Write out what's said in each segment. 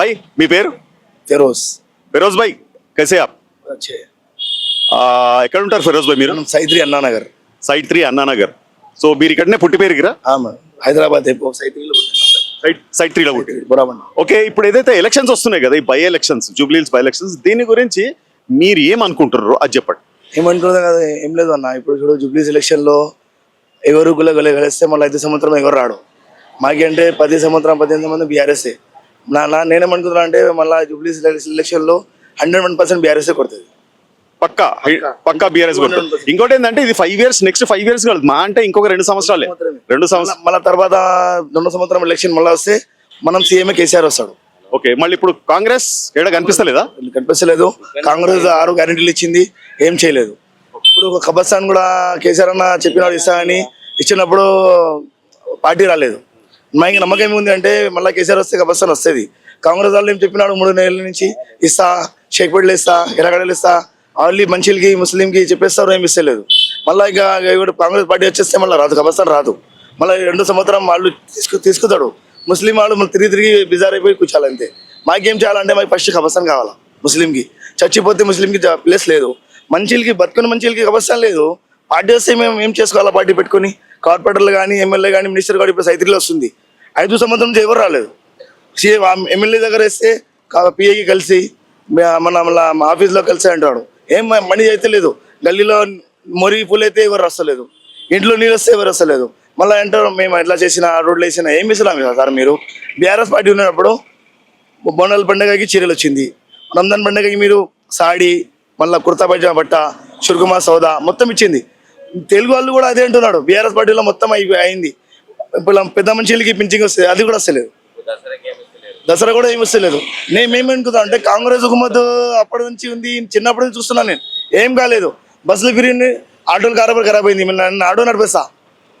భాయ్ మీ పేరు? ఫెరోజ్. ఫెరోజ్ భాయ్ కైసే ఎక్కడ ఉంటారు ఫెరోజ్ భాయ్ మీరు? సైత్రి Annanagar. Side three Annanagar. So మీరు ఇక్కడనే పుట్టి పేరుగిరా? హైదరాబాద్ సైట్ త్రీలో సైడ్ ఓకే ఇప్పుడు ఏదైతే ఎలక్షన్స్ వస్తున్నాయి కదా ఈ బై ఎలక్షన్స్ జూబ్లీస్ బై ఎలక్షన్స్ దీని గురించి మీరు ఏమనుకుంటున్నారు అది చెప్పండి. ఏమంటున్నారు కదా ఏం లేదు అన్న. ఇప్పుడు చూడు జూబ్లీస్ ఎలక్షన్లో ఎవరు గుల్ల గలే కలిస్తే మళ్ళీ ఐదు సంవత్సరం ఎవరు రాడు? మాకేంటే పది సంవత్సరం పదిహేను సంవత్సరం బీఆర్ఎస్ఏ. నా నా నేనేమనుకుంటున్నా అంటే మళ్ళీ జూబ్లీ సెలక్షన్లో హండ్రెడ్ వన్ పర్సెంట్ బీఆర్ఎస్ఏ కొడుతుంది. పక్కా పక్కా. బీఆర్ఎస్ కొడుతుంది. ఇంకోటి ఏంటంటే ఇది five years next five years కాదు. మా అంటే ఇంకొక రెండు సంవత్సరాలే. రెండు సంవత్సరాలు. మళ్ళీ తర్వాత రెండో సంవత్సరం ఎలక్షన్ మళ్ళీ వస్తే మనం సీఎంఏ కేసీఆర్ వస్తాడు. ఓకే మళ్ళీ ఇప్పుడు కాంగ్రెస్ ఏడ కనిపిస్తలేదా? కనిపించలేదు కాంగ్రెస్ ఆరు గ్యారెంటీలు ఇచ్చింది ఏం చేయలేదు. ఇప్పుడు కబర్స్థాన్ కూడా కేసీఆర్ అన్న చెప్పినాడు ఇస్తా అని ఇచ్చినప్పుడు పార్టీ రాలేదు. మాకు నమ్మకం ఉంది అంటే మళ్ళీ కేసీఆర్ వస్తే కబర్స్థాన్ వస్తుంది. కాంగ్రెస్ వాళ్ళు ఏం చెప్పినాడు మూడు నెలల నుంచి ఇస్తా షేక్పేటలు ఇస్తా ఎర్రగడలు ఇస్తా ఓన్లీ మనుషులకి ముస్లింకి చెప్పేస్తారు ఏమి ఇస్తలేదు. మళ్ళీ ఇక ఇప్పుడు కాంగ్రెస్ పార్టీ వచ్చేస్తే మళ్ళీ రాదు కబర్స్థాన్ రాదు. మళ్ళీ రెండు సంవత్సరం వాళ్ళు తీసుకు తీసుకుతాడు. ముస్లిం వాళ్ళు మళ్ళీ తిరిగి తిరిగి బిజార్ అయిపోయి కూర్చోాలి అంతే. మాకేం చేయాలంటే మాకు ఫస్ట్ కబర్స్థాన్ కావాలా ముస్లింకి. చచ్చిపోతే ముస్లింకి ప్లేస్ లేదు. మంచిలకి బతుకుని మంచిలకి కబర్స్థాన్ లేదు. పార్టీ వస్తే మేము ఏం చేసుకోవాలా పార్టీ పెట్టుకొని? కార్పొరేటర్లు కానీ ఎమ్మెల్యే కానీ మినిస్టర్ కానీ ఇప్పుడు సైతిలో వస్తుంది. ఐదు సంవత్సరం నుంచి ఎవరు రాలేదు. సీఎం ఎమ్మెల్యే దగ్గర వేస్తే పిఏకి కలిసి మన మా ఆఫీస్లో కలిసి అంటాడు. ఏం మనీ అయితే లేదు. గల్లీలో మొరి పూలైతే అయితే ఎవరు వస్తలేదు ఇంట్లో నీళ్ళు వస్తే ఎవరు వస్తలేదు మళ్ళీ అంటారు మేము ఎట్లా చేసిన రోడ్లు వేసిన ఏం ఇస్తున్నాం కదా సార్ మీరు? బీఆర్ఎస్ పార్టీ ఉన్నప్పుడు బోనాల పండుగకి చీరలు వచ్చింది. రంజాన్ పండుగకి మీరు సాడీ మళ్ళీ కుర్తా పైజామా బట్ట షుర్కుమా సౌదా మొత్తం ఇచ్చింది. తెలుగు వాళ్ళు కూడా అదే అంటున్నాడు బీఆర్ఎస్ పార్టీలో మొత్తం అయింది. ఇప్పుడు పెద్ద మనుషులకి పింఛింగ్ వస్తుంది అది కూడా వస్తలేదు. దసరా కూడా ఏమి వస్తలేదు. నేను మేమనుకుంటా అంటే కాంగ్రెస్ హుకుమత్ అప్పటి నుంచి ఉంది చిన్నప్పటి నుంచి చూస్తున్నాను నేను. ఏం కాలేదు. బస్సులు ఫిరిగి ఆటోలు కారబార్ ఖరాబ్ అయింది. నన్ను ఆటో నడిపిస్తా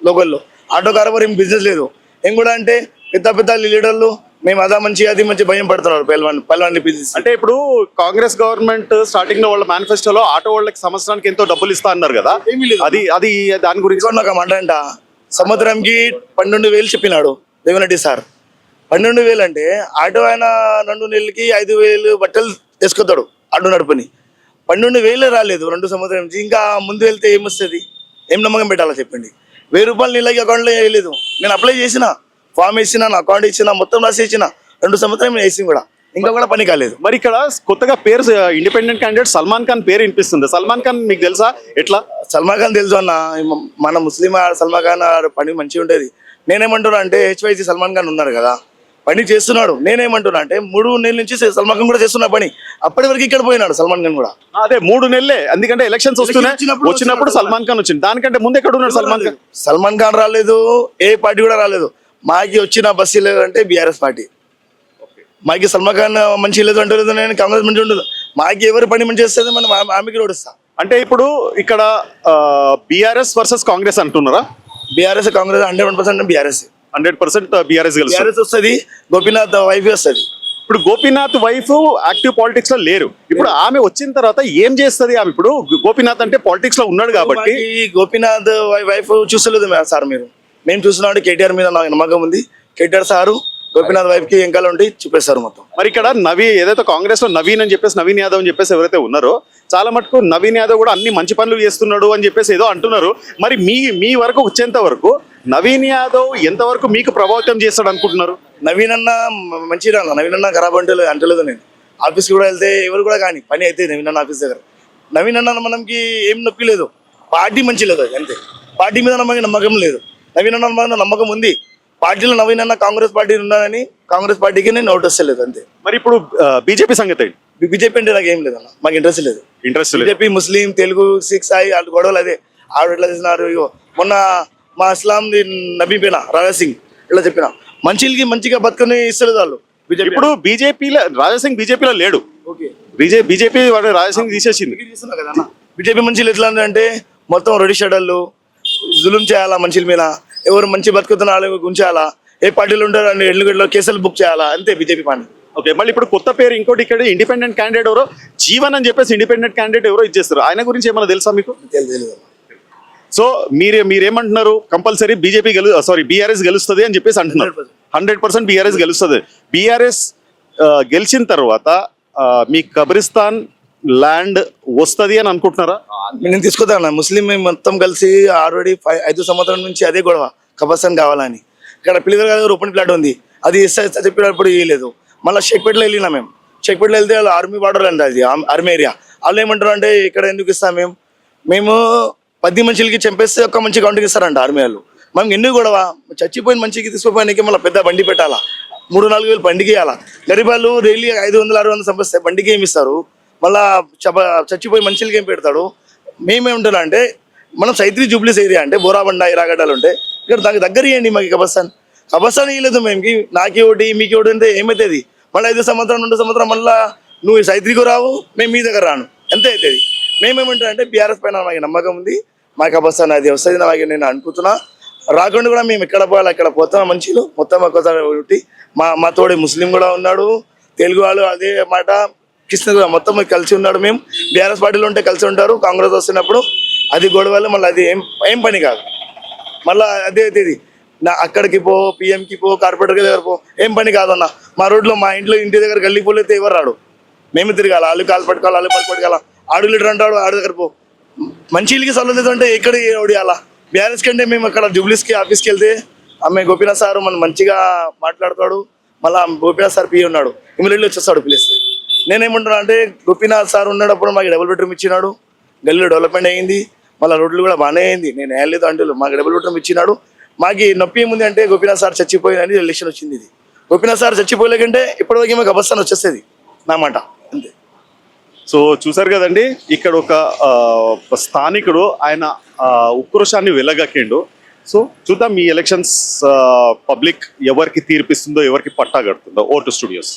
లోకల్లో. ఆటో కారబార్ ఏం బిజినెస్ లేదు. ఏం కూడా అంటే పెద్ద పెద్ద లీడర్లు మేము అదా మంచి అది మంచి భయం పడుతున్నారు పల్వాన్ పిలిచి. అంటే ఇప్పుడు కాంగ్రెస్ గవర్నమెంట్ స్టార్టింగ్లో వాళ్ళ మేనిఫెస్టోలో ఆటో వాళ్ళకి సంవత్సరానికి ఎంతో డబ్బులు ఇస్తా అన్నారు కదా. అది అది దాని గురించి నాకు మాట సంవత్సరంకి పన్నెండు వేలు చెప్పినాడు రేవంత్ సార్. పన్నెండు వేలు అంటే ఆటో ఆయన రెండు నెలలకి ఐదు వేలు బట్టలు తీసుకొస్తాడు ఆటో నడుపుని. పన్నెండు వేలు రాలేదు రెండు సంవత్సరం నుంచి ఇంకా ముందు వెళ్తే ఏమొస్తుంది? ఏం నమ్మకం పెట్టాలా చెప్పండి. వెయ్యి రూపాయలు నీళ్ళకి అకౌంట్లో వేయలేదు. నేను అప్లై చేసిన ఫామ్ వేసిన నా అకౌంట్ ఇచ్చిన మొత్తం రాసి ఇచ్చిన రెండు సంవత్సరం వేసింది కూడా. ఇంకా కూడా పని కాలేదు. మరి ఇక్కడ కొత్తగా పేరు ఇండిపెండెంట్ క్యాండిడేట్ సల్మాన్ ఖాన్ పేరు వినిపిస్తుంది. సల్మాన్ ఖాన్ మీకు తెలుసా? ఎట్లా? సల్మాన్ ఖాన్ తెలుసు అన్న. మన ముస్లిం సల్మాన్ ఖాన్ పని మంచిగా ఉంటుంది నేనేమంటున్నా అంటే హెచ్వైసీ సల్మాన్ ఖాన్ ఉన్నారు కదా. పని చేస్తున్నాడు. నేనేమంటున్నా అంటే మూడు నెలల నుంచి సల్మాన్ ఖాన్ కూడా చేస్తున్నా పని. అప్పటి వరకు ఇక్కడ పోయినాడు సల్మాన్ ఖాన్ కూడా. అదే మూడు నెలలే. ఎందుకంటే ఎలక్షన్స్ వస్తున్నాయి. వచ్చినప్పుడు వచ్చినప్పుడు సల్మాన్ ఖాన్ వచ్చింది దానికంటే ముందు ఎక్కడ ఉన్నాడు సల్మాన్ ఖాన్? సల్మాన్ ఖాన్ రాలేదు. ఏ పార్టీ కూడా రాలేదు. మాకి వచ్చిన బస్సు లేదంటే బీఆర్ఎస్ పార్టీ. మాకి సల్మాన్ ఖాన్ మంచి లేదు అంటే లేదు నేను కాంగ్రెస్ మంచి ఉండదు. మాకి ఎవరు పని మంచి చేస్తుంది మనం ఆమె- ఆమెకి ఓడిస్తాం అంటే ఇప్పుడు ఇక్కడ బీఆర్ఎస్ వర్సెస్ కాంగ్రెస్ అంటున్నారా? BRS Congress hundred one percent BRS. Hundred percent BRS BRS వస్తుంది గోపీనాథ్ వైఫ్ వస్తుంది. ఇప్పుడు గోపీనాథ్ వైఫ్ యాక్టివ్ పాలిటిక్స్లో లేరు. ఇప్పుడు ఆమె వచ్చిన తర్వాత ఏం చేస్తది ఆమె ఇప్పుడు? గోపీనాథ్ అంటే పాలిటిక్స్లో ఉన్నాడు కాబట్టి. గోపీనాథ్ వైఫ్ చూసలేదు సార్ మీరు. మేము చూస్తున్నాడు కేటీఆర్ మీద నాకు నమ్మకం ఉంది. కేటీఆర్ సారు గోపీనాథ్ వైఫ్కి ఎంకాలు ఉండి చూపిస్తారు మొత్తం. మరి ఇక్కడ నవీ ఏదైతే కాంగ్రెస్లో నవీన్ అని చెప్పేసి నవీన్ యాదవ్ అని చెప్పేసి ఎవరైతే ఉన్నారో చాలా మటుకు నవీన్ యాదవ్ కూడా అన్ని మంచి పనులు చేస్తున్నాడు అని చెప్పేసి ఏదో అంటున్నారు. మరి మీ మీ వరకు వచ్చేంత వరకు నవీన్ యాదవ్ ఎంతవరకు మీకు ప్రభావితం చేస్తాడు అనుకుంటున్నారు? నవీన్ అన్న మ- మంచిగా అన్న నవీన్ అన్న ఖరాబ్ అంటే అంటలేదు నేను. ఆఫీస్ కూడా వెళ్తే ఎవరు కూడా కానీ పని అయితే నవీన్ అన్న ఆఫీస్ దగ్గర. నవీన్ అన్న మనకి ఏం నొప్పి లేదు. పార్టీ మంచి లేదు అంతే. పార్టీ మీద నమ్మకం నమ్మకం లేదు. నవీన్ అన్న నమ్మకం ఉంది. పార్టీలో నవీన్ అన్న కాంగ్రెస్ పార్టీ ఉన్నానని కాంగ్రెస్ పార్టీకి నేను ఓటు వస్తలేదు అంతే. మరి ఇప్పుడు బీజేపీ సంగతి బీజేపీ అంటే నాకు ఏం లేదన్న మాకు ఇంట్రెస్ట్ లేదు. ఇంట్రెస్ట్ లేదు. బీజేపీ ముస్లిం తెలుగు సిక్స్ అయి వాళ్ళు గొడవలు అదే. ఆవిడ ఎట్లా చేసినారు మొన్న మా ఇస్లాం నబీ పేన రాజా సింగ్ ఇట్లా చెప్పిన. మంచికి మంచిగా బతుకుని ఇస్తలేదు వాళ్ళు బీజేపీ. ఇప్పుడు బీజేపీలో రాజాసింగ్ బీజేపీలో లేడు. బీజే బీజేపీ వాడు రాజాసింగ్ తీసేసింది. బీజేపీ మంచిలు ఎట్లా అంటే మొత్తం రెడీ షెడర్లు జులుం చేయాలా మంచిల మీద? ఎవరు మంచి బతుకుతున్న వాళ్ళు ఉంచాలా ఏ పార్టీలు ఉంటారు అని ఎల్లుగడ్డలో కేసులు బుక్ చేయాలా? అంతే బీజేపీ పని ఓకే మళ్ళీ ఇప్పుడు కొత్త పేరు ఇంకోటి ఇక్కడ ఇండిపెండెంట్ క్యాండిడేట్ ఎవరో? జీవన్ అని చెప్పేసి ఇండిపెండెంట్ క్యాండిడేట్ ఎవరో ఇచ్చేస్తారు. ఆయన గురించి ఏమైనా తెలుసా మీకు? సో మీరే మీరేమంటున్నారు? కంపల్సరీ బీజేపీ గెలు సారీ బీఆర్ఎస్ గెలుస్తుంది అని చెప్పేసి అంటున్నారు. Hundred percent. బీఆర్ఎస్ గెలుస్తుంది. బీఆర్ఎస్ ఆ, గెలిచిన తర్వాత ఆ, మీ కబ్రిస్తాన్ ల్యాండ్ వస్తుంది అని అనుకుంటున్నారా? నేను తీసుకొద్దాను ముస్లిం మేము మొత్తం కలిసి ఆల్రెడీ ఫైవ్ ఐదు సంవత్సరాల నుంచి అదే గొడవ. కబర్సాన్ కావాలని. ఇక్కడ పిల్లల గారు ఓపెన్ ప్లాట్ ఉంది. అది ఇస్తా ఇస్తా చెప్పినప్పుడు ఇవ్వలేదు మళ్ళీ షేక్పేటలో వెళ్ళినా మేము. షేక్పేటలో వెళ్తే వాళ్ళు ఆర్మీ బార్డర్ అండి అది ఆర్మీ ఏరియా. వాళ్ళు ఏమంటారు అంటే ఇక్కడ ఎందుకు ఇస్తాం మేము? మేము పది మనుషులకి చంపేస్తే ఒక్క మంచి కౌంటింగ్ ఇస్తారంట ఆర్మీ వాళ్ళు. మనం ఎన్ని గొడవ. చచ్చిపోయిన మంచికి తీసుకుపోయానికి మళ్ళీ పెద్ద బండి పెట్టాలా? మూడు నాలుగు వేలు బండికి ఇవ్వాలా గరీబ్ డైలీ ఐదు వందలు ఆరు వందలు సంపాదిస్తే బండికి ఏమి ఇస్తారు? మళ్ళా చచ్చిపోయి మనుషులకి ఏం పెడతాడు? మేమేమంటున్నా అంటే మనం సైత్రి జూబ్లీస్ ఏరియా అంటే బోరాబండ ఇరాగడ్డలు ఉంటే ఇక్కడ దానికి దగ్గర ఇవ్వండి మాకు కబస్తాన్ కబస్థాన్ ఇవ్వలేదు మేమకి. నాకే ఒకటి మీకు ఒకటి అంటే ఏమవుతుంది మళ్ళీ ఐదు సంవత్సరం రెండు సంవత్సరం మళ్ళా నువ్వు ఈ సైత్రికి రావు మేము మీ దగ్గర రాను. ఎంత అవుతుంది మేమేమంటున్నా అంటే బీఆర్ఎస్ పైన మాకు నమ్మకం ఉంది. మా కబస్తాన్ అది వస్తుంది నాకు నేను అనుకుంటున్నా. రాకుండా కూడా మేము ఎక్కడ పోవాలి అక్కడ పోతాం మంచిలు మొత్తం ఒక్కసారి మా మా తోడి ముస్లిం కూడా ఉన్నాడు. తెలుగు వాళ్ళు అదే మాట. కృష్ణ మొత్తం కలిసి ఉన్నాడు మేము. బీఆర్ఎస్ పార్టీలో ఉంటే కలిసి ఉంటారు కాంగ్రెస్ వస్తున్నప్పుడు. అది గొడవలు మళ్ళీ అది ఏం ఏం పని కాదు. మళ్ళీ అదే అయితే ఇది నా అక్కడికి పో పిఎంకి పో కార్పొరేటర్కి దగ్గర పో ఏం పని కాదన్న. మా రోడ్లో మా ఇంట్లో ఇంటి దగ్గర గల్లిపోలేతే ఎవరు రాడు? మేము తిరగాల వాళ్ళు కాలు పట్టుకోవాలి వాళ్ళు పట్టు పట్టుకోవాలి. ఆడు లీటర్ అంటాడు ఆడు దగ్గర పో. మంచి ఇల్లుకి అంటే ఎక్కడ ఓడియాలా బీఆర్ఎస్ కంటే మేము అక్కడ జూబ్లీస్కి ఆఫీస్కి వెళ్తే ఆమె గోపీనాథ్ సార్ మనం మంచిగా మాట్లాడతాడు. మళ్ళీ గోపీనాథ్ సార్ పి ఉన్నాడు. ఇమ్మీడియట్లీ వచ్చేస్తాడు పిలిస్తే. నేనేమంటున్నా అంటే గోపీనాథ్ సార్ ఉన్నప్పుడు మాకు డబుల్ బెడ్రూమ్ ఇచ్చినాడు. గల్లీలో డెవలప్మెంట్ అయ్యింది మళ్ళీ రోడ్లు కూడా బాగానే అయింది. నేను వేయలేదు అంటే మాకు డబుల్ బెడ్రూమ్ ఇచ్చినాడు. మాకు నొప్పి ఏముంది అంటే గోపీనాథ్ సార్ చచ్చిపోయిందని ఎలక్షన్ వచ్చింది ఇది. గోపీనాథ్ సార్ చచ్చిపోలేకంటే ఇప్పటివరకు మాకు అబస్తాన్ వచ్చేస్తుంది. నా మాట. అంతే. సో చూసారు కదండి ఇక్కడ ఒక స్థానికుడు ఆయన ఉక్రోషాన్ని వెళ్ళగక్కిండు సో చూద్దాం ఈ ఎలక్షన్స్ పబ్లిక్ ఎవరికి తీర్పిస్తుందో ఎవరికి పట్టా కడుతుందో ఓటు స్టూడియోస్